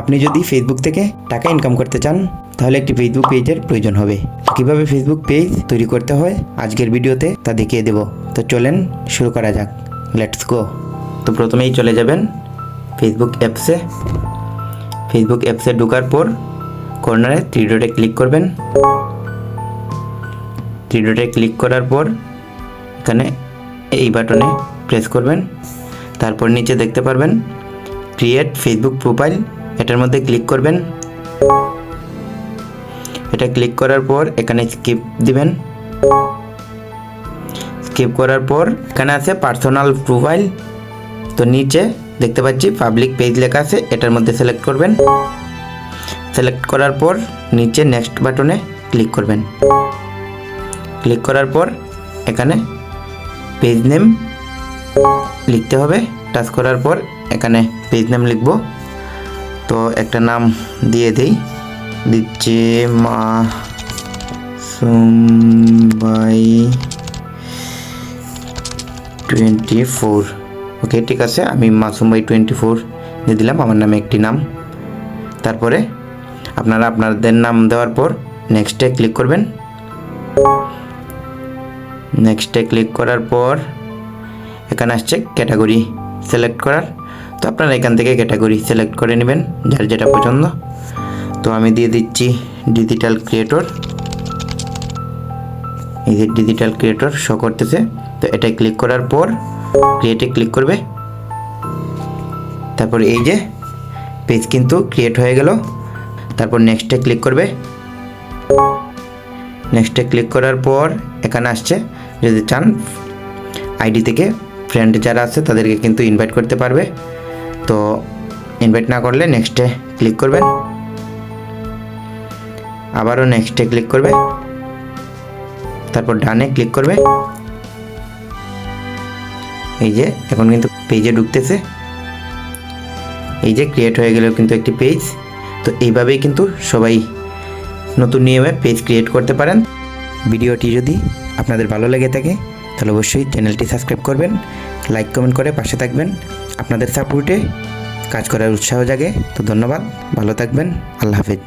আপনি যদি ফেসবুক থেকে টাকা ইনকাম করতে চান, তাহলে একটি ফেসবুক পেজের প্রয়োজন হবে। কীভাবে ফেসবুক পেজ তৈরি করতে হয়, আজকের ভিডিওতে তা দেখিয়ে দেব। তো চলেন শুরু করা যাক। লেটস গো তো প্রথমেই চলে যাবেন ফেসবুক অ্যাপসে ফেসবুক অ্যাপসে ঢোকার পর কর্নারে থ্রি ডটে ক্লিক করবেন। থ্রি ডটে ক্লিক করার পর এখানে এই বাটনে প্রেস করবেন। তারপর নিচে দেখতে পারবেন ক্রিয়েট ফেসবুক প্রোফাইল এটার মধ্যে ক্লিক করবেন। এটা ক্লিক করার পর এখানে স্কিপ দিবেন। স্কিপ করার পর এখানে আছে পার্সোনাল প্রোফাইল তো নিচে দেখতে পাচ্ছি পাবলিক পেজ লেখা আছে, এটার মধ্যে সিলেক্ট করবেন। সিলেক্ট করার পর নিচে নেক্সট বাটনে ক্লিক করবেন। ক্লিক করার পর এখানে পেজ নেম লিখতে হবে। টাচ করার পর এখানে পেজ নেম লিখব। তো একটা নাম দিয়ে দেই। দিচ্ছে মা সুমবাই টোয়েন্টি ফোর। ওকে, ঠিক আছে, আমি মাসুমবাই টোয়েন্টি ফোর দিয়ে দিলাম, আমার নামে একটি নাম। তারপরে আপনারা আপনাদের নাম দেওয়ার পর নেক্সটে ক্লিক করবেন। নেক্সটে ক্লিক করার পর এখানে আসছে ক্যাটাগরি সিলেক্ট করার। তো আপনারা এখান থেকে ক্যাটাগরি সিলেক্ট করে নেবেন, যার যেটা পছন্দ। তো আমি দিয়ে দিচ্ছি ডিজিটাল ক্রিয়েটর এই যে ডিজিটাল ক্রিয়েটর শো করতেছে, তো এটা ক্লিক করার পর ক্রিয়েটে ক্লিক করবে। তারপর এই যে পেজ কিন্তু ক্রিয়েট হয়ে গেল। তারপর নেক্সটে ক্লিক করবে। নেক্সটে ক্লিক করার পর এখানে আসছে, যদি চান আইডি থেকে ফ্রেন্ড যারা আছে তাদেরকে কিন্তু ইনভাইট করতে পারবে। তো ইনভাইট না করলে নেক্সটে ক্লিক করবেন আবারও নেক্সটে ক্লিক করবে। তারপর ডানে ক্লিক করবে। এই যে, এখন কিন্তু পেজে ঢুকতেছে। এই যে ক্রিয়েট হয়ে গেল কিন্তু একটি পেজ তো এইভাবেই কিন্তু সবাই নতুন নিয়মে পেজ ক্রিয়েট করতে পারেন। ভিডিওটি যদি আপনাদের ভালো লেগে থাকে, তাহলে অবশ্যই চ্যানেলটি সাবস্ক্রাইব করবেন লাইক কমেন্ট করে পাশে থাকবেন। আপনাদের সাপোর্টে কাজ করার উৎসাহ জাগে। তো ধন্যবাদ ভালো থাকবেন আল্লাহ হাফেজ।